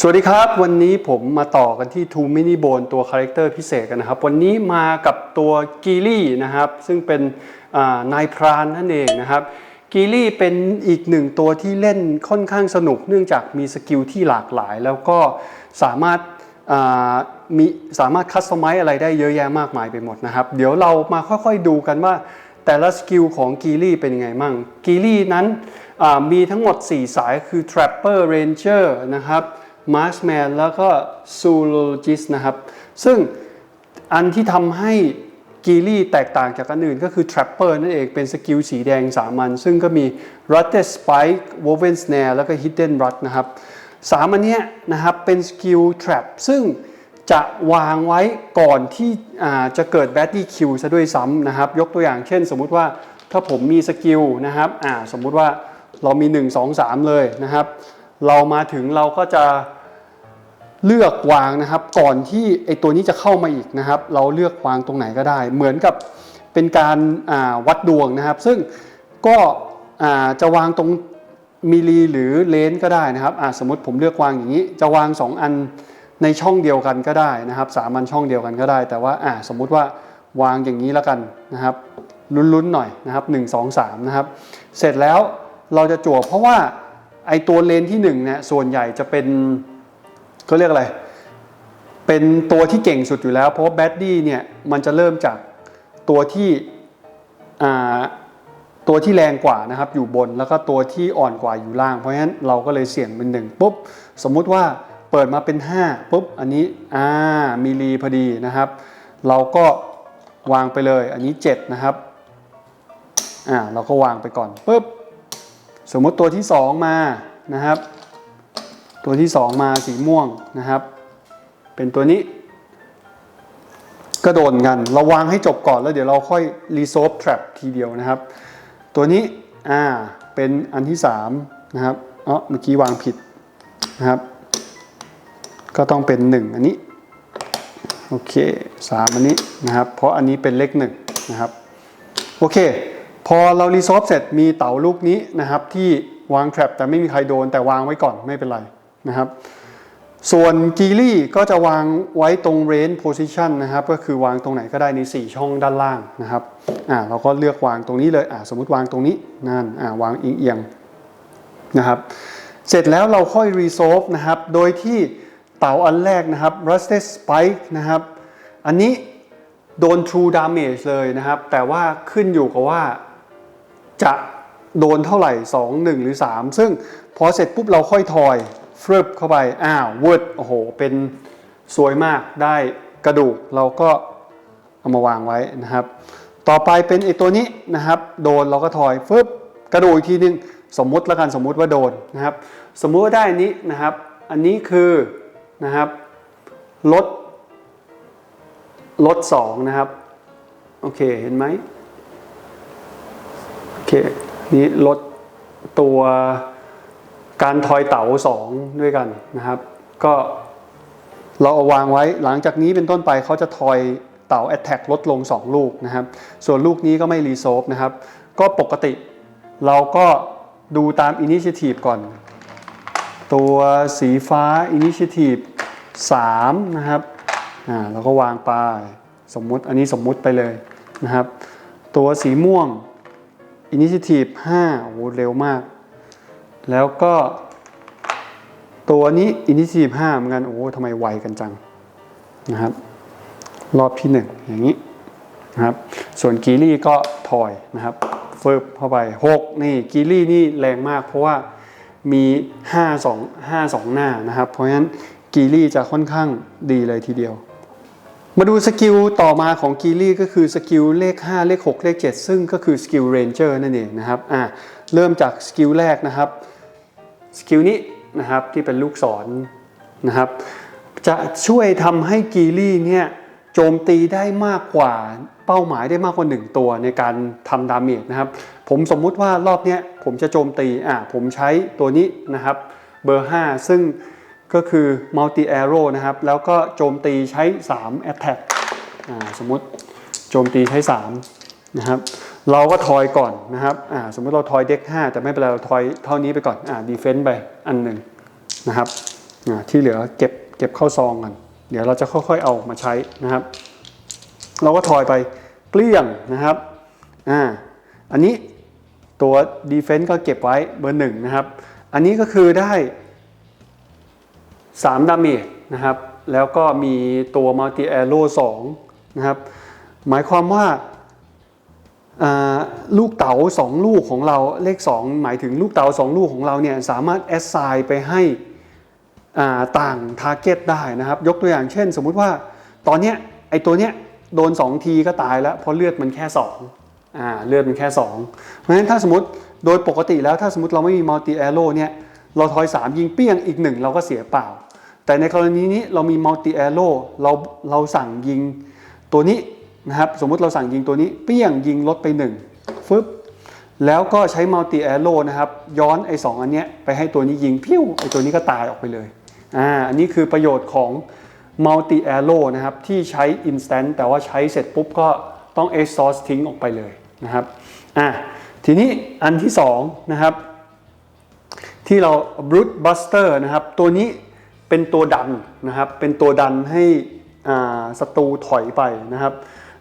สวัสดีครับ วันนี้ผมมาต่อกันที่ Two Mini Bone ตัวคาแรคเตอร์พิเศษกันนะครับ วันนี้มากับตัวกีลี่นะครับ ซึ่งเป็นนายพรานนั่นเองนะครับกีลี่เป็นอีกหนึ่งตัวที่เล่นค่อนข้างสนุก เนื่องจากมีสกิลที่หลากหลาย แล้วก็สามารถมีสามารถคัสตอมไมซ์อะไรได้เยอะแยะมากมายไปหมดนะครับ เดี๋ยวเรามาค่อยๆดูกันว่าแต่ละสกิลของกีลี่เป็นยังไงมั่งกีลี่นั้นมีทั้งหมด 4 สายคือ Trapper Ranger นะครับ Marksman แล้วก็ Zoologist นะครับ ซึ่งอันที่ทำให้กีลี่แตกต่างจากอันอื่นก็คือ Trapper นั่นเองเป็นสกิลสีแดงสามัญซึ่งก็มี Rutted Spike Woven Snare แล้วก็ Hidden Rut นะครับสามอันนี้นะครับเป็นสกิล Trap ซึ่งจะวางไว้ก่อนที่จะเกิด b a d d y Q ซะด้วยซ้ำนะครับ ยกตัวอย่างเช่น สมมุติว่าถ้าผมมีสกิลนะครับสมมุติว่าเรามี 1 2 3 เลยนะครับ เรามาถึงเราก็จะเลือกวางนะครับ ก่อนที่ไอตัวนี้จะเข้ามาอีกนะครับ เราเลือกวางตรงไหนก็ได้ เหมือนกับเป็นการาวัดดวงนะครับ ซึ่งก็จะวางตรงมิลีหรือเลนก็ได้นะครับสมมติผมเลือกวางอย่างนี้ จะวาง 2 อันในช่องเดียวกันก็ได้นะครับสามอันช่องเดียวกันก็ได้ แต่ว่าอ่าสมมุติว่าวางอย่างนี้แล้วกันนะครับลุ้นๆหน่อยนะครับ 1 2 3นะครับเสร็จแล้วเราจะจั่วเพราะว่า ไอตัวเลนที่1เนี่ยส่วนใหญ่จะเป็นเขาเรียกอะไร เป็นตัวที่เก่งสุดอยู่แล้ว เพราะแบดดี้เนี่ยมันจะเริ่มจากตัวที่ตัวที่แรงกว่านะครับอยู่บนแล้วก็ตัวที่อ่อนกว่าอยู่ล่าง เพราะฉะนั้นเราก็เลยเสี่ยงเป็นหนึ่งปุ๊บสมมุติว่าเปิดมาเป็น 5ปุ๊บอันนี้อ่ามีรีพอดีนะครับ เราก็วางไปเลยอันนี้ 7 นะครับอ่าเราก็วางไปก่อนปุ๊บ สมมติตัวที่ 2 มานะครับ ตัวที่ 2 มาสีม่วงนะครับ เป็นตัวนี้ ก็โดนกัน เราวางให้จบก่อนแล้วเดี๋ยวเราค่อยรีโซฟแทรปทีเดียวนะครับ ตัวนี้อ่าเป็นอันที่ 3 นะครับเอ๋อเมื่อกี้วางผิดนะครับ ก็ต้องเป็น 1 อันนี้โอเค3อันนี้นะครับ เพราะอันนี้เป็นเลข1นะครับ โอเค อเรารีโซฟเสร็จมีเต๋าลูกนี้นะครับที่วางแทรปแต่ไม่มีใครโดนแต่วางไว้ก่อนไม่เป็นไรนะครับ ส่วนกีลี่ก็จะวางไว้ตรง range position นะครับก็คือวางตรงไหนก็ได้ใน 4 ช่องด้านล่างนะครับอ่าเราก็เลือกวางตรงนี้เลยอ่าสมมุติวางตรงนี้นั่นอ่าวางเอียงๆนะครับ เสร็จแล้วเราค่อย resolve นะครับโดยที่เต๋าอันแรกนะครับ rusted spike นะครับ อันนี้โดน true damage เลยนะครับ แต่ว่าขึ้นอยู่กับว่า จะโดนเท่าไหร่ 2 1 หรือ 3 ซึ่งพอเสร็จปุ๊บเราค่อยทอยฟรึบเข้าไป อ้าวเวิร์ดโอ้โห เป็นสวยมากได้กระดูกเราก็เอามาวางไว้นะครับ ต่อไปเป็นไอตัวนี้นะครับ โดนเราก็ทอยฟึบกระดูกอีกทีนึงสมมุติล้วกันสมมุติว่าโดนนะครับ สมมุติว่าได้อันนี้นะครับ อันนี้คือนะครับลดลด2นะครับ โอเคเห็นไหม คนี่ลดตัวการทอยเต๋า2 ด้วยกันนะครับ ก็เราเอาวางไว้หลังจากนี้เป็นต้นไปเขาจะทอยเต๋า Attack ลดลง 2 ลูกนะครับ ส่วนลูกนี้ก็ไม่รีโซฟนะครับ ก็ปกติเราก็ดูตาม Initiative ก่อน ตัวสีฟ้า Initiative 3 นะครับอ่าเราก็วางไปสมมุติอันนี้สมมุติไปเลยนะครับ ตัวสีม่วง Initiative 5โอ้โหเร็วมาก แล้วก็ตัวนี้ Initiative 5เหมือนกันโอ้โหทำไมไวกันจังนะครับ รอบที่1อย่างนี้นะครับ ส่วนกีรี่ก็ถอยนะครับเฟิบเข้าไป6นี่กีรี่นี่แรงมาก เพราะว่ามี5 2 5 2 หน้านะครับ เพราะฉะนั้นกีรี่จะค่อนข้างดีเลยทีเดียว มาดูสกิลต่อมาของกีรี่ก็คือสกิลเลข 5 เลข 6 เลข 7 ซึ่งก็คือสกิลเรนเจอร์นั่นเองนะครับอ่าเริ่มจากสกิลแรกนะครับสกิลนี้นะครับที่เป็นลูกศรนนะครับจะช่วยทำให้กีรี่เนี่ยโจมตีได้มากกว่าเป้าหมายได้มากกว่า 1 ตัวในการทำดาเมจนะครับ ผมสมมุติว่ารอบเนี้ยผมจะโจมตีอ่าผมใช้ตัวนี้นะครับเบอร์ 5 ซึ่ง ก็คือ multi arrow นะครับ แล้วก็โจมตีใช้ 3 attack สมมติโจมตีใช้ 3 นะครับ เราก็ทอยก่อนนะครับสมมติเราทอยเด็ก5 แต่ไม่เป็นไร เราทอยเท่านี้ไปก่อนอ่าดีเฟนต์ไปอันหนึ่งนะครับที่เหลือเก็บเก็บเข้าซองกัน เดี๋ยวเราจะค่อยๆเอามาใช้นะครับ เราก็ทอยไปเกลี้ยงนะครับอ่าอันนี้ตัว defense ก็เก็บไว้เบอร์หนึ่งนะครับ อันนี้ก็คือได้ 3ดาเมจนะครับ แล้วก็มีตัว multi arrow 2นะครับ หมายความว่าาลูกเต๋า2 ลูกของเราเลข 2 หมายถึงลูกเต๋า2 ลูกของเราเนี่ยสามารถ assign ไปให้อ่าต่าง target ได้นะครับ ยกตัวอย่างเช่น สมมุติว่าตอนเนี้ยไอตัวเนี้ยโดน 2 ทีก็ตายแล้วเพราะเลือดมันแค่2อ่าเลือดมันแค่ 2 เพราะฉะนั้นถ้าสมมติโดยปกติแล้วถ้าสมมติเราไม่มี multi arrow เนี่ย เราทอย 3 ยิงเปี้ยงอีก1เราก็เสียเปล่า แต่ในกรณีนี้เรามี multi arrow เราเราสั่งยิงตัวนี้นะครับสมมุติเราสั่งยิงตัวนี้เปี้ยงยิงลดไป1ฟึบแล้วก็ใช้ multi arrow นะครับย้อนไอ้สองอันเนี้ยไปให้ตัวนี้ยิงพิ้วไอ้ตัวนี้ก็ตายออกไปเลยอ่าอันนี้คือประโยชน์ของ multi arrow นะครับที่ใช้ instant แต่ว่าใช้เสร็จปุ๊บก็ต้อง exhaust ทิ้งออกไปเลยนะครับอ่าทีนี้อันที่สองนะครับ ที่เรา brute buster นะครับ ตัวนี้เป็นตัวดันนะครับ เป็นตัวดันให้ศัตรูถอยไปนะครับ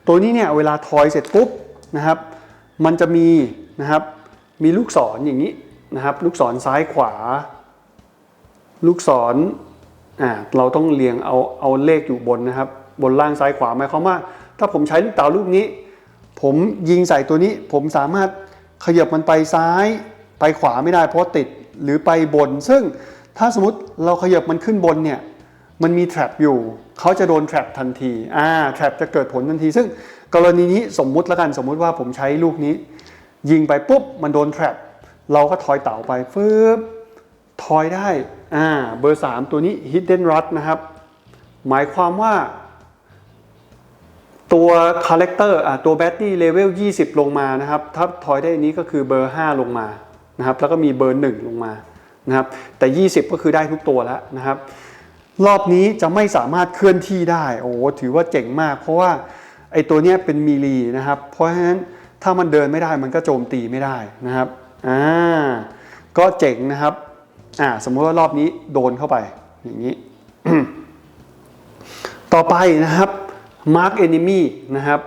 ตัวนี้เนี่ยเวลาถอยเสร็จปุ๊บนะครับ มันจะมีนะครับมีลูกศรออย่างนี้นะครับ ลูกศรซ้ายขวา ลูกศรอ่าเราต้องเรียงเอาเอาเลขอยู่บนนะครับ บนล่างซ้ายขวาหมายความว่า ถ้าผมใช้ลูกเต๋าลูกนี้ ผมยิงใส่ตัวนี้ ผมสามารถขยับมันไปซ้ายไปขวาไม่ได้เพราะติด หรือไปบน ซึ่งถ้าสมมติเราขยับมันขึ้นบนเนี่ยมันมีแทรปอยู่ เขาจะโดนแทรปทันทีอ่าแทรปจะเกิดผลทันที ซึ่งกรณีนี้สมมุติแล้วกันสมมุติว่าผมใช้ลูกนี้ ยิงไปปุ๊บมันโดนแทรปเราก็ทอยเต่าไปฟึบทอยได้อ่าเบอร์ 3 ตัวนี้ hidden rut นะครับ หมายความว่า ตัวคาแรคเตอร์อะตัวแบตตี้เลเวล20 ลงมานะครับ ถ้าทอยได้นนี้ก็คือเบอร์ 5 ลงมา นะครับแล้วก็มีเบอร์ 1 ลงมานะครับแต่ 20 ก็คือได้ทุกตัวแล้วนะครับ รอบนี้จะไม่สามารถเคลื่อนที่ได้โอ้โหถือว่าเจ๋งมาก เพราะว่าไอ้ตัวเนี้ยเป็นมีลีนะครับ เพราะฉะนั้นถ้ามันเดินไม่ได้มันก็โจมตีไม่ได้นะครับอ่าก็เจ๋งนะครับอ่าสมมติว่ารอบนี้โดนเข้าไปอย่างนี้ ต่อไปนะครับ mark enemy นะครับ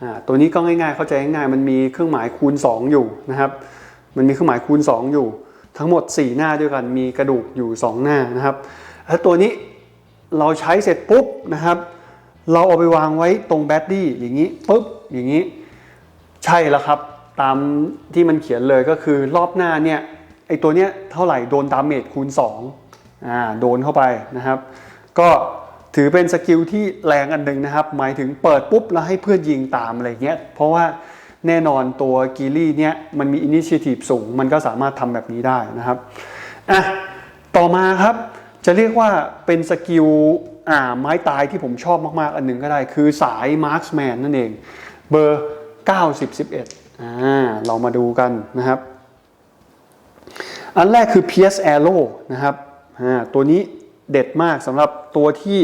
อ่าตัวนี้ก็ง่ายๆ เข้าใจง่ายๆมันมีเครื่องหมายคูณ 2 อยู่นะครับ มันมีเครื่องหมายคูณ 2 อยู่ ทั้งหมด 4 หน้าด้วยกันมีกระดูกอยู่ 2 หน้านะครับแล้วตัวนี้เราใช้เสร็จปุ๊บนะครับ เราเอาไปวางไว้ตรงแบตตี้อย่างนี้ปุ๊บอย่างนี้ ใช่แล้วครับตามที่มันเขียนเลยก็คือรอบหน้าเนี่ยไอตัวเนี้ยเท่าไหร่โดนดาเมจคูณ2อ่าโดนเข้าไปนะครับ ก็ถือเป็นสกิลที่แรงอันหนึ่งนะครับ หมายถึงเปิดปุ๊บแล้วให้เพื่อนยิงตามอะไรเงี้ยเพราะว่า แน่นอนตัวกีรี่เนี่ยมันมีอินิชิทีฟสูง มันก็สามารถทำแบบนี้ได้นะครับอะต่อมาครับจะเรียกว่าเป็นสกิลอ่าไม้ตายที่ผมชอบมากๆ อันหนึ่งก็ได้ คือสายมาร์คแมนนั่นเอง เบอร์ 90 11อ่าเรามาดูกันนะครับ อันแรกคือ Pierce Arrow นะครับอ่าตัวนี้เด็ดมากสำหรับตัวที่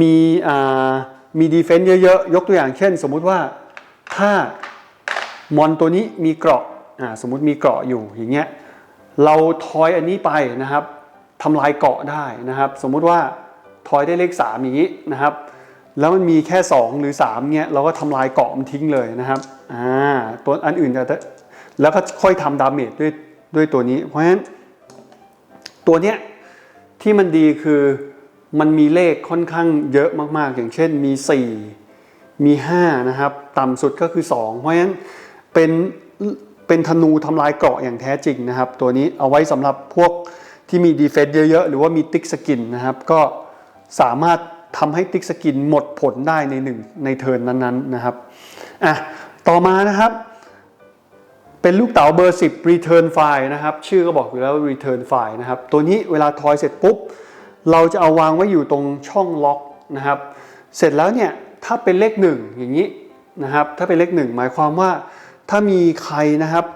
มีอ่ามีดีเฟนต์เยอะๆ ยกตัวอย่างเช่น สมมุติว่าถ้า มอนตัวนี้มีเกราะอ่าสมมุติมีเกราะอยู่อย่างเงี้ยเราทอยอันนี้ไปนะครับทำลายเกราะได้นะครับ สมมุติว่าทอยได้เลข3อย่างนี้นะครับ แล้วมันมีแค่ 2 หรือ3เงี้ยเราก็ทำลายเกาะมันทิ้งเลยนะครับอ่าตัวอันอื่นจะแล้วก็ค่อยทำดาเมจด้วยด้วยตัวนี้ เพราะฉะนั้นตัวเนี้ยที่มันดีคือมันมีเลขค่อนข้างเยอะมากๆ อย่างเช่นมี 4 มี 5 นะครับ ต่ำสุดก็คือ 2 เพราะฉะนั้น เป็นเป็นธนูทำลายเกราะอย่างแท้จริงนะครับ ตัวนี้เอาไว้สำหรับพวกที่มีดีเฟนต์เยอะๆ หรือว่ามีติ๊กสกินนะครับ ก็สามารถทำให้ติ๊กสกินหมดผลได้ในหนึ่งในเทิร์นนั้นๆนะครับอะต่อมานะครับ เป็นลูกเต๋าเบอร์ 10 return file นะครับ ชื่อก็บอกอยู่แล้ว return file นะครับ ตัวนี้เวลาทอยเสร็จปุ๊บ เราจะเอาวางไว้อยู่ตรงช่องล็อกนะครับ เสร็จแล้วเนี่ยถ้าเป็นเลขหนึ่งอย่างนี้นะครับ ถ้าเป็นเลขหนึ่งหมายความว่า ถ้ามีใครนะครับ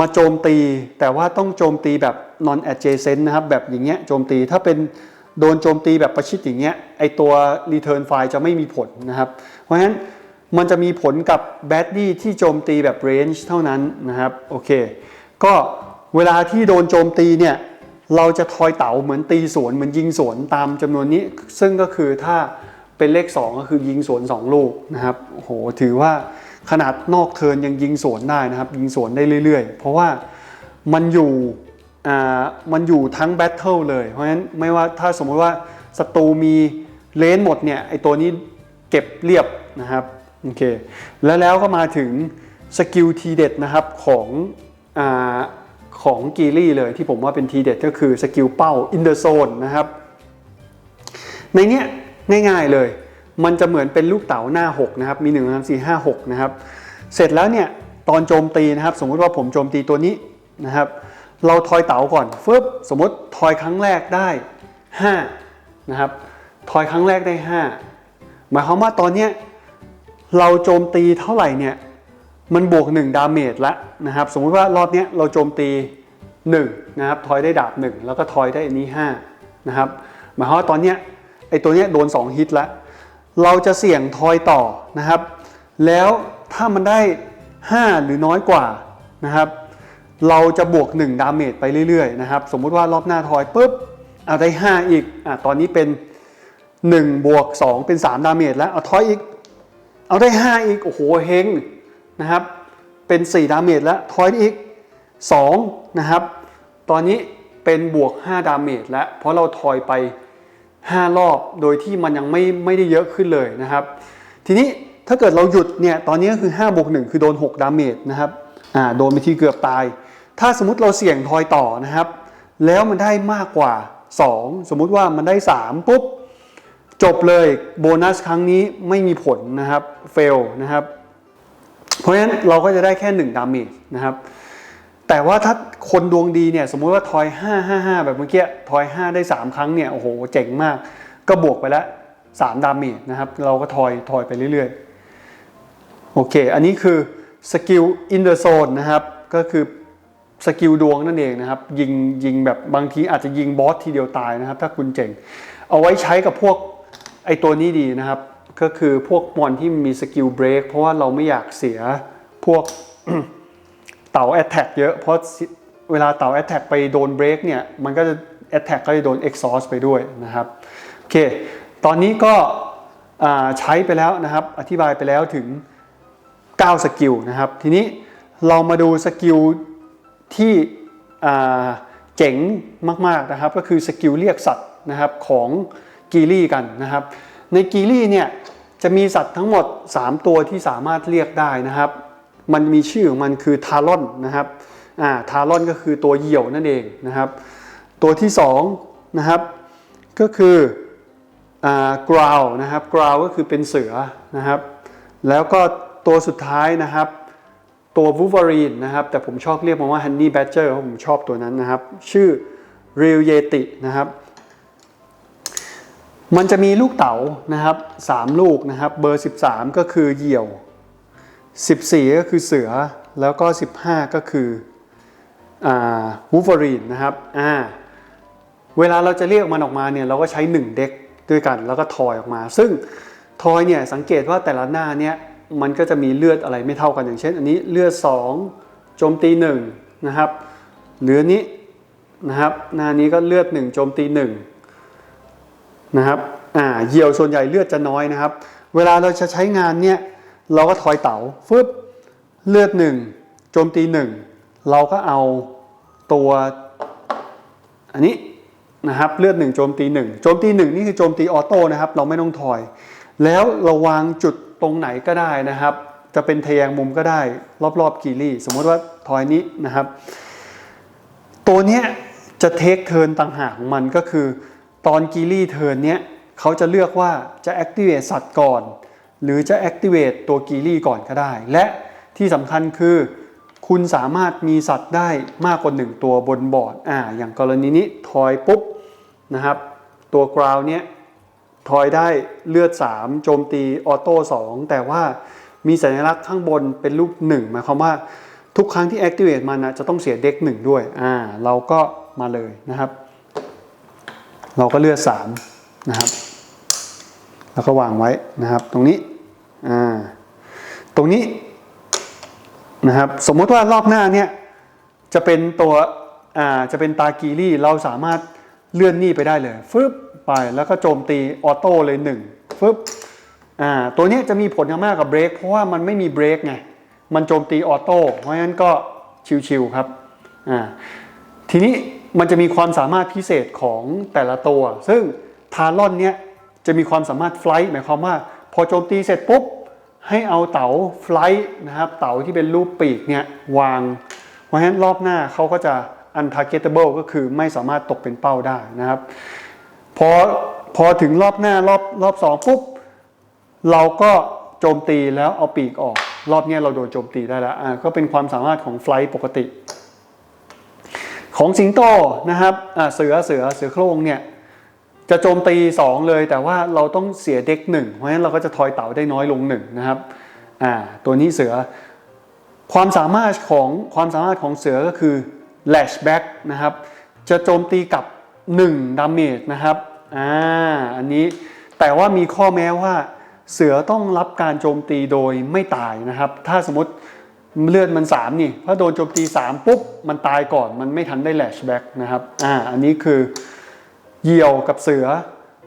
มาโจมตี แต่ว่าต้องโจมตีแบบ non adjacent นะครับ แบบอย่างเงี้ยโจมตีถ้าเป็นโดนโจมตีแบบประชิดอย่างเงี้ยไอตัว return file จะไม่มีผลนะครับ เพราะฉะนั้นมันจะมีผลกับ b a d d y ที่โจมตีแบบ range เท่านั้นนะครับโอเค ก็เวลาที่โดนโจมตีเนี่ยเราจะทอยเต๋าเหมือนตีสวนเหมือนยิงสวนตามจำนวนนี้ ซึ่งก็คือถ้าเป็นเลข 2 ก็คือยิงสวน 2 ลูกนะครับโอ้โหถือว่า ขนาดนอกเทินยังยิงสวนได้นะครับ ยิงสวนได้เรื่อยๆ เพราะว่ามันอยู่มันอยู่ทั้งแบทเทิลเลย เพราะฉะนั้นไม่ว่าถ้าสมมติว่าศัตรูมีเลนหมดเนี่ยไอตัวนี้เก็บเรียบนะครับโอเคแล้วแล้วก็มาถึงสกิลทีเด็ดนะครับของอของกีรี่เลยที่ผมว่าเป็นทีเด็ดก็คือสกิลเป้า in the zone นะครับ ในเนี้ยง่ายๆเลย มันจะเหมือนเป็นลูกเต๋าหน้า 6 นะครับ มี 1 2 4 5 6 นะครับ เสร็จแล้วเนี่ยตอนโจมตีนะครับ สมมุติว่าผมโจมตีตัวนี้นะครับ เราทอยเต๋าก่อนฟึบสมมติทอยครั้งแรกได้5นะครับ ทอยครั้งแรกได้ 5 หมายความว่าตอนเนี้ยเราโจมตีเท่าไหร่เนี่ยมันบวก 1 ดาเมจละนะครับ สมมุติว่ารอบเนี้ยเราโจมตี 1 นะครับ ทอยได้ดาบ 1 แล้วก็ทอยได้อันนี้5นะครับ หมายความว่าตอนเนี้ยไอตัวเนี้ยโดน 2 ฮิตแล้ว เราจะเสี่ยงทอยต่อนะครับ แล้วถ้ามันได้ 5 หรือน้อยกว่านะครับเราจะบวก 1 ดาเมจไปเรื่อยๆนะครับสมมุติว่ารอบหน้าทอยปุ๊บเอาได้ 5 อีกอะตอนนี้เป็น 1 บวก 2 เป็น 3 ดาเมจแล้วเอาทอยอีก เอาได้ 5 อีก โอ้โหเฮงนะครับเป็น 4 ดาเมจแล้วทอยอีก 2 นะครับ ตอนนี้เป็นบวก 5 ดาเมจแล้วเพราะเราทอยไป 5 รอบโดยที่มันยังไม่ไม่ได้เยอะขึ้นเลยนะครับ ทีนี้ถ้าเกิดเราหยุดเนี่ยตอนนี้ก็คือ5บวก1คือโดน 6 ดาเมจนะครับอ่าโดนไปที่เกือบตาย ถ้าสมมติเราเสี่ยงทอยต่อนะครับ แล้วมันได้มากกว่า 2 สมมุติว่ามันได้ 3 ปุ๊บ จบเลยโบนัสครั้งนี้ไม่มีผลนะครับเฟลนะครับ เพราะฉะนั้นเราก็จะได้แค่ 1 ดาเมจนะครับ แต่ว่าถ้าคนดวงดีเนี่ยสมมุติว่าทอย 5 5 5 แบบเมื่อกี้ทอย 5 ได้ 3 ครั้งเนี่ยโอ้โหเจ๋งมาก ก็บวกไปแล้ว3ดาเมจนะครับ เราก็ทอยทอยไปเรื่อยๆ โอเค อันนี้คือสกิล in the zone นะครับ ก็คือสกิลดวงนั่นเองนะครับ ยิงยิงแบบบางทีอาจจะยิงบอสทีเดียวตายนะครับ ถ้าคุณเจ๋ง เอาไว้ใช้กับพวกไอตัวนี้ดีนะครับ ก็คือพวกมอนที่มีสกิลเบรกเพราะว่าเราไม่อยากเสียพวก เต่าแอตแทกเยอะ เพราะเวลาเต่าแอตแทกไปโดนเบรกเนี่ย มันก็จะแอตแทกก็จะโดน exhaust ไปด้วยนะครับโอเค ตอนนี้ก็ใช้ไปแล้วนะครับ อธิบายไปแล้วถึง 9 สกิลนะครับ ทีนี้เรามาดูสกิลที่เจ๋งมาก ๆ นะครับ ก็คือสกิลเรียกสัตว์นะครับของกีรี่กันนะครับ ในกีรี่เนี่ยจะมีสัตว์ทั้งหมด 3 ตัวที่สามารถเรียกได้นะครับ มันมีชื่อของมันคือทารอนนะครับอ่าทารอนก็คือตัวเหยี่ยวนั่นเองนะครับ ตัวที่2นะครับก็คืออ่ากราวนะครับกราวก็คือเป็นเสือนะครับ แล้วก็ตัวสุดท้ายนะครับตัววู l ว e รีนนะครับ แต่ผมชอบเรียกมันว่า Honey Badger เพราะผมชอบตัวนั้นนะครับ ชื่อ Real Yeti นะครับ มันจะมีลูกเต๋านะครับ3ลูกนะครับ เบอร์ 13 ก็คือเหยี่ยว 14 ก็คือเสือแล้วก็ 15 ก็คืออ่าวู l ว e รีนนะครับอ่าเวลาเราจะเรียกมันออกมาเนี่ยเราก็ใช้ 1 เด็กด้วยกันแล้วก็ทอยออกมา ซึ่งทอยเนี่ยสังเกตว่าแต่ละหน้าเนี่ยมันก็จะมีเลือดอะไรไม่เท่ากันอย่างเช่น อันนี้เลือด 2 โจมตี 1 นะครับ หรืออันนี้นะครับหน้านี้ก็เลือด 1 โจมตี 1 นะครับอ่าเหยี่ยวส่วนใหญ่เลือดจะน้อยนะครับ เวลาเราจะใช้งานเนี่ย เราก็ทอยเต๋าฟึบเลือดหนึ่งโจมตีหนึ่งเราก็เอาตัวอันนี้นะครับเลือดหนึ่งโจมตีหนึ่งโจมตีหนึ่งนี่คือโจมตีออโต้นะครับ เราไม่ต้องทอย แล้วเราวางจุดตรงไหนก็ได้นะครับ จะเป็นทะแยงมุมก็ได้ รอบๆกีรี่ สมมติว่าทอยนี้นะครับ ตัวเนี้ยจะเทคเทิร์นต่างหากของมันก็คือ ตอนกีรี่เทิร์นเนี้ยเขาจะเลือกว่าจะ activate สัตว์ก่อน หรือจะ activate ตัวกีรี่ก่อนก็ได้ และที่สำคัญคือคุณสามารถมีสัตว์ได้มากกว่า1ตัวบนบอร์ดอ่าอย่างกรณีนี้ทอยปุ๊บนะครับ ตัวกราวเนี้ยทอยได้เลือด 3 โจมตีออโต้2แต่ว่ามีสัญลักษณ์ข้างบนเป็นรูป1หมายความว่าทุกครั้งที่ activate มันนะจะต้องเสียเด็กหนึ่งด้วยอ่าเราก็มาเลยนะครับ เราก็เลือก3นะครับ แล้วก็วางไว้นะครับ ตรงนี้อ่าตรงนี้นะครับ สมมติว่ารอบหน้าเนี่ยจะเป็นตัวอ่าจะเป็นตากีรี่เราสามารถเลื่อนนี่ไปได้เลยฟึบไปแล้วก็โจมตีออโต้เลยหนึ่งฟึบอ่าตัวนี้จะมีผลมากกับเบรกเพราะว่ามันไม่มีเบรกไงมันโจมตีออโต้เพราะฉะนั้นก็ชิวๆครับอ่าทีนี้มันจะมีความสามารถพิเศษของแต่ละตัว ซึ่งทารอนเนี้ย จะมีความสามารถไฟล์หมายความว่า พอโจมตีเสร็จปุ๊บ ให้เอาเต๋าไฟล์นะครับ เต๋าที่เป็นรูปปีกเนี่ยวาง เพราะฉะนั้นรอบหน้าเขาก็จะ untargetable ก็คือไม่สามารถตกเป็นเป้าได้นะครับ พอพอถึงรอบหน้ารอบรอบสองปุ๊บ เราก็โจมตีแล้วเอาปีกออก รอบนี้เราโดนโจมตีได้แล้วอ่าก็เป็นความสามารถของไฟล์ปกติ ของสิงโตนะครับอ่าเสือเสือเสือโคร่งเนี่ย จะโจมตี 2 เลย แต่ว่าเราต้องเสียเด็กหนึ่งเพราะฉะนั้นเราก็จะทอยเต่าได้น้อยลงหนึ่งนะครับอ่าตัวนี้เสือความสามารถของความสามารถของเสือก็คือ lashback นะครับ จะโจมตีกับ1 damage นะครับอ่าอันนี้แต่ว่ามีข้อแม้ว่าเสือต้องรับการโจมตีโดยไม่ตายนะครับ ถ้าสมมติเลือดมัน 3 นี่ ถ้าโดนโจมตี 3 ปุ๊บ มันตายก่อนมันไม่ทันได้ lashback นะครับอ่าอันนี้คือ เหยี่ยวกับเสือ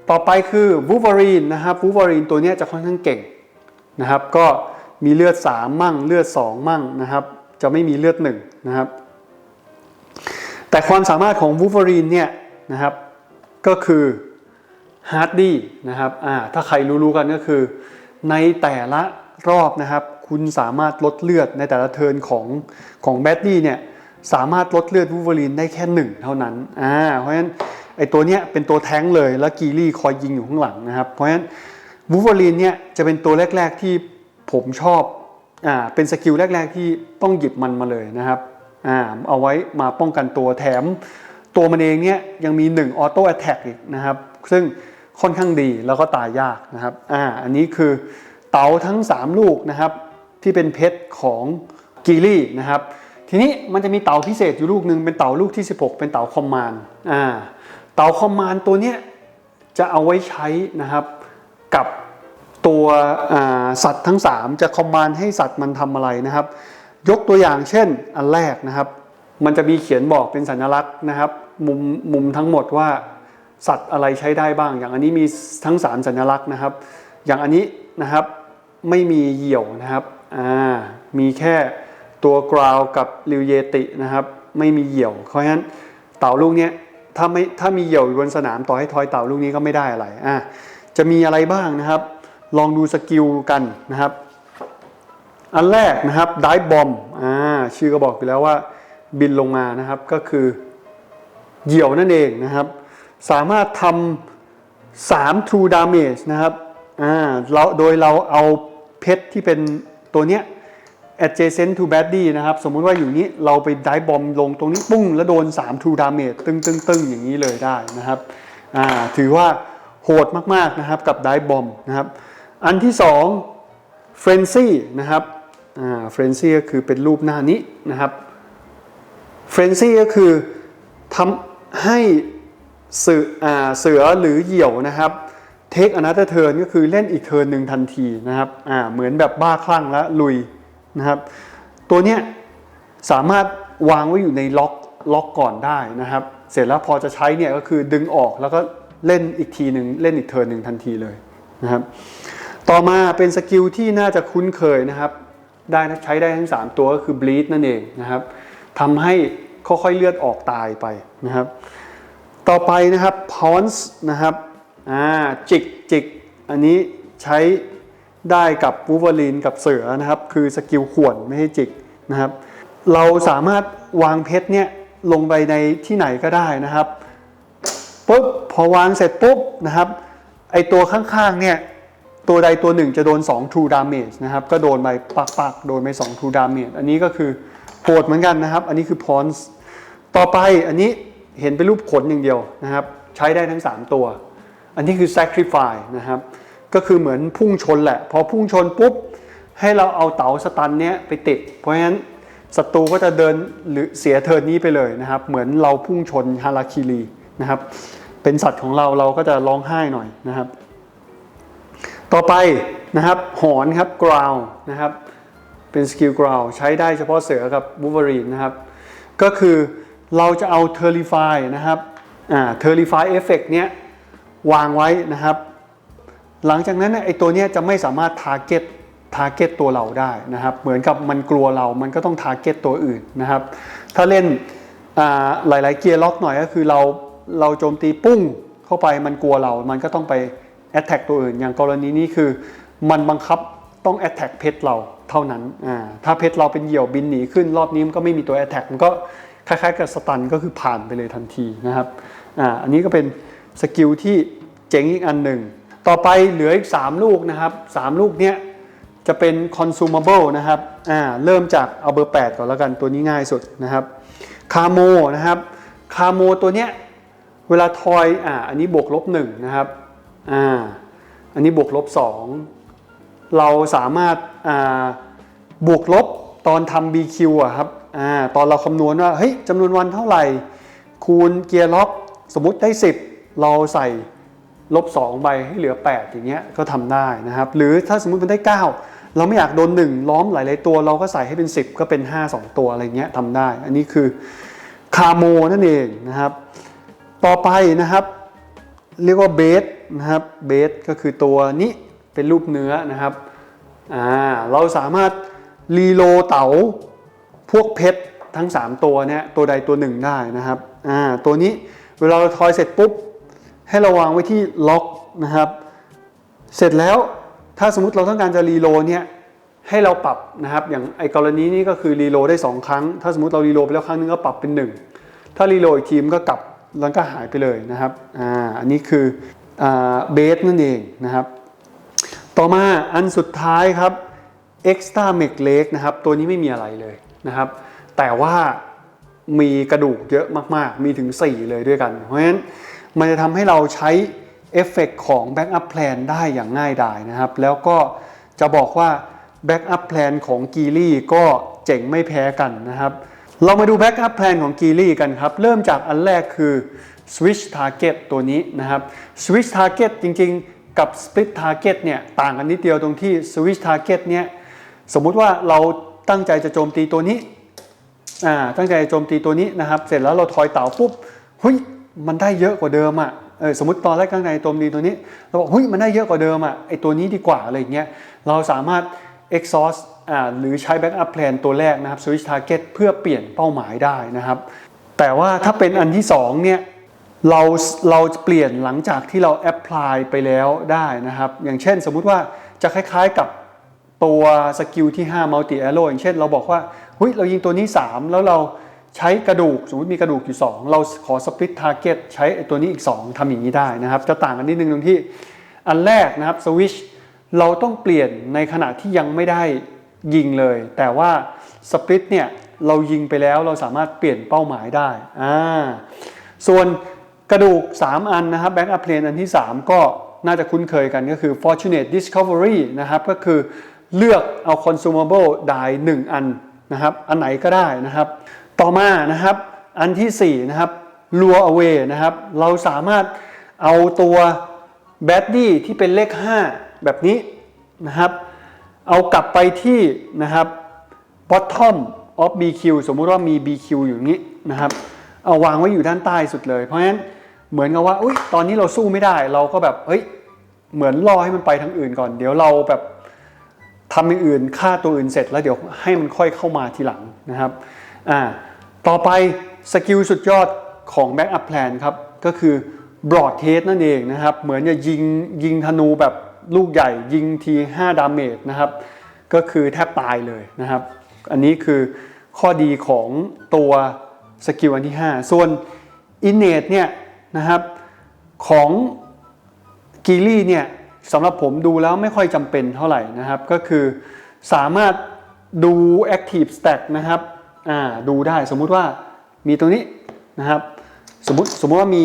ต่อไปคือวูฟ v รีนนะครับวูฟ v รีนตัวนี้จะค่อนข้างเก่งนะครับ ก็มีเลือด 3 มั่งเลือด 2 มั่งนะครับ จะไม่มีเลือด1นะครับ แต่ความสามารถของวูฟ v รีนเนี่ยนะครับ ก็คือฮาร์ดดี้นะครับอ่าถ้าใครรู้ๆกันก็คือ ในแต่ละรอบนะครับ คุณสามารถลดเลือดในแต่ละเทิร์นของของแบดดี้เนี่ยสามารถลดเลือดวูฟ v รีนได้แค่หนึ่งเท่านั้นอ่าเพราะฉะนั้น ไอตัวเนี้ยเป็นตัวแท้งเลย แล้วกีรี่คอยยิงอยู่ข้างหลังนะครับ เพราะฉะนั้นวูฟ v รีนเนี่ยจะเป็นตัวแรก ๆที่ผมชอบอ่าเป็นสกิลแรก ๆ ที่ต้องหยิบมันมาเลยนะครับอ่าเอาไว้มาป้องกันตัวแถม ตัวมันเองเนี่ยยังมี1ออโต้แอ t แทกอีกนะครับ ซึ่งค่อนข้างดีแล้วก็ตายยากนะครับอ่าอันนี้คือเต๋าทั้ง 3 ลูกนะครับ ที่เป็นเพชรของกีรี่นะครับ ทีนี้มันจะมีเต๋าพิเศษอยู่ลูกหนึ่งเป็นเต๋าลูกที่ 16 เป็นเต๋าคอมมานด์อ่า เต๋าคอมมานตัวเนี้ยจะเอาไว้ใช้นะครับกับตัวสัตว์ทั้ง 3 จะคอมมานให้สัตว์มันทำอะไรนะครับ ยกตัวอย่างเช่นอันแรกนะครับ มันจะมีเขียนบอกเป็นสัญลักษณ์นะครับมุมมุมทั้งหมดว่าสัตว์อะไรใช้ได้บ้าง อย่างอันนี้มีทั้ง 3 สัญลักษณ์นะครับ อย่างอันนี้นะครับไม่มีเหยี่ยวนะครับมีแค่ตัวกราวกับริวเยตินะครับ ไม่มีเหยี่ยวเพราะฉะนั้นเต่าลูกเนี้ย ถ้าไม่ถ้ามีเหี่ยวอยู่บนสนามต่อให้ทอยเต่าลูกนี้ก็ไม่ได้อะไรอ่าจะมีอะไรบ้างนะครับ ลองดูสกิลกันนะครับ อันแรกนะครับไดบอมอ่าชื่อก็บอกไปแล้วว่าบินลงมานะครับก็คือเหี่ยวนั่นเองนะครับ สามารถทำ3 true damage นะครับอ่าเราโดยเราเอาเพชรที่เป็นตัวเนี้ย adjacent to body นะครับ สมมุติว่าอยู่นี้เราไปไดบอมลงตรงนี้ปุ้ง แล้วโดน 3 true damage ตึ้งตึ้งตึ้งอย่างนี้เลยได้นะครับถือว่าโหดมากๆนะครับกับไดบอมนะครับ อันที่ 2 frenzy นะครับ frenzy ก็คือเป็นรูปหน้านี้นะครับ frenzy ก็คือทำให้เสือเสือหรือเหยี่ยวนะครับเทคอนัตเทิร์นก็คือเล่นอีกเทิร์นหนึ่งทันทีนะครับเหมือนแบบบ้าคลั่งแล้วลุย นะครับ ตัวเนี้ยสามารถวางไว้อยู่ในล็อกล็อกก่อนได้นะครับ เสร็จแล้วพอจะใช้เนี่ยก็คือดึงออกแล้วก็เล่นอีกทีหนึ่งเล่นอีกเทิร์นหนึ่งทันทีเลยนะครับ ต่อมาเป็นสกิลที่น่าจะคุ้นเคยนะครับ ได้ใช้ได้ทั้ง 3 ตัวก็คือ bleed นั่นเองนะครับทำให้ค่อยๆเลือดออกตายไปนะครับ ต่อไปนะครับ pounce นะครับอ่าจิกจิกอันนี้ใช้ ได้กับวูเวอรีนกับเสือนะครับ คือสกิลข่วนไม่ให้จิกนะครับ เราสามารถวางเพชรเนี่ยลงไปในที่ไหนก็ได้นะครับปุ๊บพอวางเสร็จปุ๊บนะครับไอตัวข้างๆเนี่ยตัวใดตัวหนึ่งจะโดน 2 true damage นะครับ ก็โดนไปปักๆ โดนไป 2 true damage อันนี้ก็คือโหดเหมือนกันนะครับ อันนี้คือ pons ต่อไปอันนี้เห็นเป็นรูปขนอย่างเดียวนะครับ ใช้ได้ทั้ง 3 ตัว อันนี้คือ sacrifice นะครับ ก็คือเหมือนพุ่งชนแหละ พอพุ่งชนปุ๊บ ให้เราเอาเต๋าสตันเนี้ยไปติด เพราะฉะนั้นศัตรูก็จะเดินหรือเสียเทิร์นนี้ไปเลยนะครับ เหมือนเราพุ่งชนฮาราคิรีนะครับ เป็นสัตว์ของเราเราก็จะร้องไห้หน่อยนะครับ ต่อไปนะครับหอนครับกราวนะครับ เป็นสกิลกราวใช้ได้เฉพาะเสือกับบูเวอรีนนะครับ ก็คือเราจะเอา Terrify นะครับอ่า Terrify Effect เนี้ยวางไว้นะครับ หลังจากนั้นไอตัวนี้จะไม่สามารถ target target ตัวเราได้นะครับ เหมือนกับมันกลัวเรา มันก็ต้อง target ตัวอื่นนะครับ ถ้าเล่นอ่าหลาย ๆ เกียร์ล็อกหน่อยก็คือเราเราโจมตีปุ้งเข้าไปมันกลัวเรา มันก็ต้องไป attack ตัวอื่น อย่างกรณีนี้คือ มันบังคับต้อง attack เพชรเราเท่านั้น ถ้าเพชรเราเป็นเหยี่ยวบินหนีขึ้นรอบนี้มันก็ไม่มีตัว attack มันก็คล้าย ๆ กับสตันก็คือผ่านไปเลยทันทีนะครับออันนี้ก็เป็นสกิลที่เจ๋งอีกอันหนึ่ง ต่อไปเหลืออีก 3 ลูกนะครับ 3 ลูกเนี้ยจะเป็น consumable นะครับอ่าเริ่มจากเอาเบอร์ 8 ก่อนแล้วกันตัวนี้ง่ายสุดนะครับคาโมนะครับคาโมตัวเนี้ยเวลาทอยอ่าอันนี้บวกลบ1นะครับอ่าอันนี้บวกลบ 2 เราสามารถอ่าบวกลบตอนทำ BQ อะครับอ่าตอนเราคำนวณว่าเฮ้ยจำนวนวันเท่าไหร่ คูณเกียร์ล็อกสมมติได้ 10 เราใส่ ลบ2ใบให้เหลือ 8 อย่างเงี้ยก็ทำได้นะครับ หรือถ้าสมมุติมันได้ 9 เราไม่อยากโดน 1 ล้อมหลาย ๆ ตัวเราก็ใส่ให้เป็น 10 ก็เป็น 5 2 ตัวอะไรเงี้ยทำได้ อันนี้คือคาโมนั่นเองนะครับ ต่อไปนะครับ เรียกว่าเบสนะครับเบสก็คือตัวนี้เป็นรูปเนื้อนะครับอ่าเราสามารถรีโลเต๋าพวกเพชรทั้ง 3 ตัวเนี่ยตัวใดตัวหนึ่งได้นะครับอ่าตัวนี้เวลาเราทอยเสร็จปุ๊บ ให้เราวางไว้ที่ล็อกนะครับ เสร็จแล้วถ้าสมมติเราต้องการจะรีโลเนี่ยให้เราปรับนะครับ อย่างไอกรณีนี้ก็คือรีโลได้ 2 ครั้ง ถ้าสมมติเรารีโลไปแล้วครั้งนึงก็ปรับเป็น 1 ถ้ารีโลอีกทีมก็กลับแล้วก็หายไปเลยนะครับอ่าอันนี้คือเบสนั่นเองนะครับ ต่อมาอันสุดท้ายครับ extra m e c leg นะครับ ตัวนี้ไม่มีอะไรเลยนะครับ แต่ว่ามีกระดูกเยอะมาก ๆ มีถึง 4 เลยด้วยกัน เพราะฉะนั้น มันจะทำให้เราใช้เอฟเฟกของ Backup Plan ได้อย่างง่ายดายนะครับ แล้วก็จะบอกว่า Backup Plan ของกีรี่ก็เจ๋งไม่แพ้กันนะครับ เรามาดู Backup Plan ของกีรี่กันครับ เริ่มจากอันแรกคือ Switch Target ตัวนี้นะครับ Switch Target จริงๆ กับ Split Target เนี่ยต่างกันนิดเดียวตรงที่ Switch Target เนี่ยสมมุติว่าเราตั้งใจจะโจมตีตัวนี้อ่าตั้งใจจะโจมตีตัวนี้นะครับ เสร็จแล้วเราทอยเต่าปุ๊บเฮ้ย มันได้เยอะกว่าเดิมอะเออสมมติตอนแรกตั้งใจโจมตีตัวนี้ เราบอกเฮ้ยมันได้เยอะกว่าเดิมอะไอตัวนี้ดีกว่าอะไรอย่างเงี้ยเราสามารถ exhaust อ่าหรือใช้ backup plan ตัวแรกนะครับ switch target เพื่อเปลี่ยนเป้าหมายได้นะครับ แต่ว่าถ้าเป็นอันที่สองเนี่ยเราเราเปลี่ยนหลังจากที่เรา apply ไปแล้วได้นะครับ อย่างเช่นสมมุติว่าจะคล้ายๆกับตัวสกิลที่5 multi arrow อย่างเช่นเราบอกว่าเฮ้ยเรายิงตัวนี้ 3 แล้วเรา ใช้กระดูกสมมติมีกระดูกอยู่ 2 เราขอ split target ใช้ตัวนี้อีก 2ทำอย่างนี้ได้นะครับ จะต่างกันนิดนึงตรงที่อันแรกนะครับ switch เราต้องเปลี่ยนในขณะที่ยังไม่ได้ยิงเลย แต่ว่า split เนี่ยเรายิงไปแล้วเราสามารถเปลี่ยนเป้าหมายได้อ่าส่วนกระดูก 3 อันนะครับ backup plan อันที่ 3 ก็น่าจะคุ้นเคยกันก็คือ fortunate discovery นะครับก็คือเลือกเอา consumable ได้1อันนะครับ อันไหนก็ได้นะครับ ต่อมานะครับอันที่4นะครับ lure away นะครับ เราสามารถเอาตัว b a d d y ที่เป็นเลข 5 แบบนี้นะครับ เอากลับไปที่นะครับ bottom of BQ สมมุติว่ามี BQ อยู่อย่างนี้นะครับ เอาวางไว้อยู่ด้านใต้สุดเลย เพราะฉะนั้นเหมือนกับว่าอุยตอนนี้เราสู้ไม่ได้ เราก็แบบเฮ้ยเหมือนรอให้มันไปทางอื่นก่อน เดี๋ยวเราแบบทำอย่างอื่นฆ่าตัวอื่นเสร็จแล้วเดี๋ยวให้มันค่อยเข้ามาทีหลังนะครับอ่า ต่อไปสกิลสุดยอดของ Backup Plan ครับ ก็คือ Broad Head นั่นเองนะครับ เหมือนจะยิงยิงธนูแบบลูกใหญ่ยิงที5ดาเมจนะครับ ก็คือแทบตายเลยนะครับ อันนี้คือข้อดีของตัวสกิลอันที่ 5 ส่วน Innate เนี่ยนะครับของกีรี่เนี่ยสำหรับผมดูแล้วไม่ค่อยจำเป็นเท่าไหร่นะครับ ก็คือสามารถดู Active Stack นะครับ อ่าดูได้สมมุติว่ามีตรงนี้นะครับสมมติสมมติว่ามี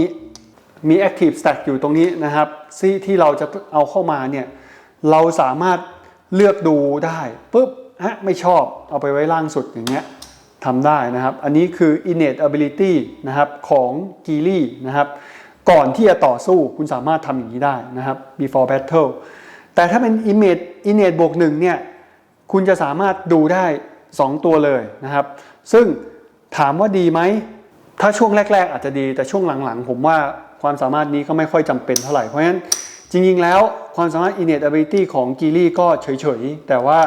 มี Active Stack อยู่ตรงนี้นะครับที่ที่เราจะเอาเข้ามาเนี่ยเราสามารถเลือกดูได้ปุ๊บฮะไม่ชอบเอาไปไว้ล่างสุดอย่างเงี้ยทำได้นะครับ อันนี้คือ innate ability นะครับของกีรี่นะครับ ก่อนที่จะต่อสู้คุณสามารถทำอย่างนี้ได้นะครับ before battle แต่ถ้าเป็น innate innate บวกหนึ่งเนี่ยคุณจะสามารถดูได้ 2 ตัวเลยนะครับ ซึ่งถามว่าดีไหม ถ้าช่วงแรก ๆ อาจจะดีแต่ช่วงหลัง ๆ ผมว่าความสามารถนี้ก็ไม่ค่อยจำเป็นเท่าไหร่ เพราะฉะนั้นจริง ๆ แล้วความสามารถ innate ability ของกีรี่ก็เฉย ๆ แต่ว่า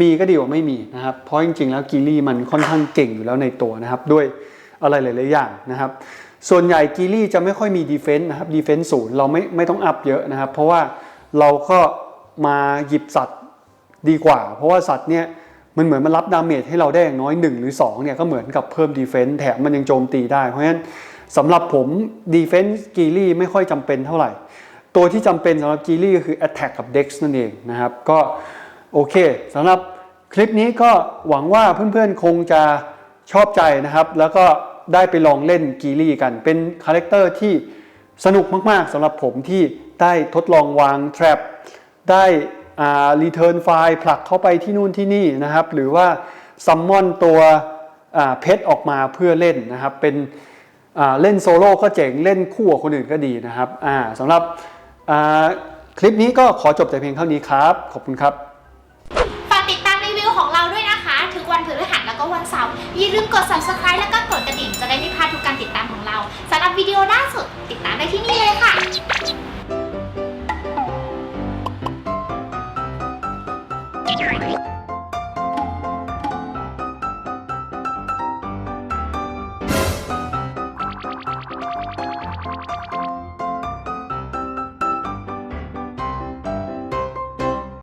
มีก็ดีกว่าไม่มีนะครับ เพราะจริง ๆ แล้วกีรี่มันค่อนข้างเก่งอยู่แล้วในตัวนะครับ ด้วยอะไรหลาย ๆ อย่างนะครับ ส่วนใหญ่กีรี่จะไม่ค่อยมีดีเฟนต์นะครับดีเฟนต์ศูนย์เราไม่ไม่ต้องอัพเยอะนะครับ เพราะว่าเราก็มาหยิบสัตว์ดีกว่า เพราะว่าสัตว์เนี่ย มันเหมือนมันรับดาเมจให้เราได้อย่างน้อย 1 หรือ2เนี่ยก็เหมือนกับเพิ่มดีเฟนต์แถมมันยังโจมตีได้ เพราะฉะนั้นสำหรับผมดีเฟนต์กีรี่ไม่ค่อยจำเป็นเท่าไหร่ ตัวที่จำเป็นสำหรับกีรี่ก็คือ Attack กับ Dex นั่นเองนะครับ ก็โอเคสำหรับคลิปนี้ก็หวังว่าเพื่อนๆคงจะชอบใจนะครับ แล้วก็ได้ไปลองเล่นกีรี่กัน เป็นคาแรคเตอร์ที่สนุกมากๆสำหรับผมที่ได้ทดลองวาง trap ได้ return ไฟล์ผลักเข้าไปที่นู่นที่นี่นะครับ หรือว่าซัมมอนตัวเพชรออกมาเพื่อเล่นนะครับ เป็นเล่นโซโล่ก็เจ๋ง เล่นคู่กับคนอื่นก็ดีนะครับสำหรับคลิปนี้ก็ขอจบแต่เพียงเท่านี้ครับ ขอบคุณครับ ฝากติดตามรีวิวของเราด้วยนะคะทุกวันพฤหัสแล้วก็วันเสาร์อย่าลืมกด subscribe แล้วก็กดกระดิ่งจะได้ไม่พลาดทุกการติดตามของเราสำหรับวิดีโอล่าสุดติดตามได้ที่นี่เลยค่ะ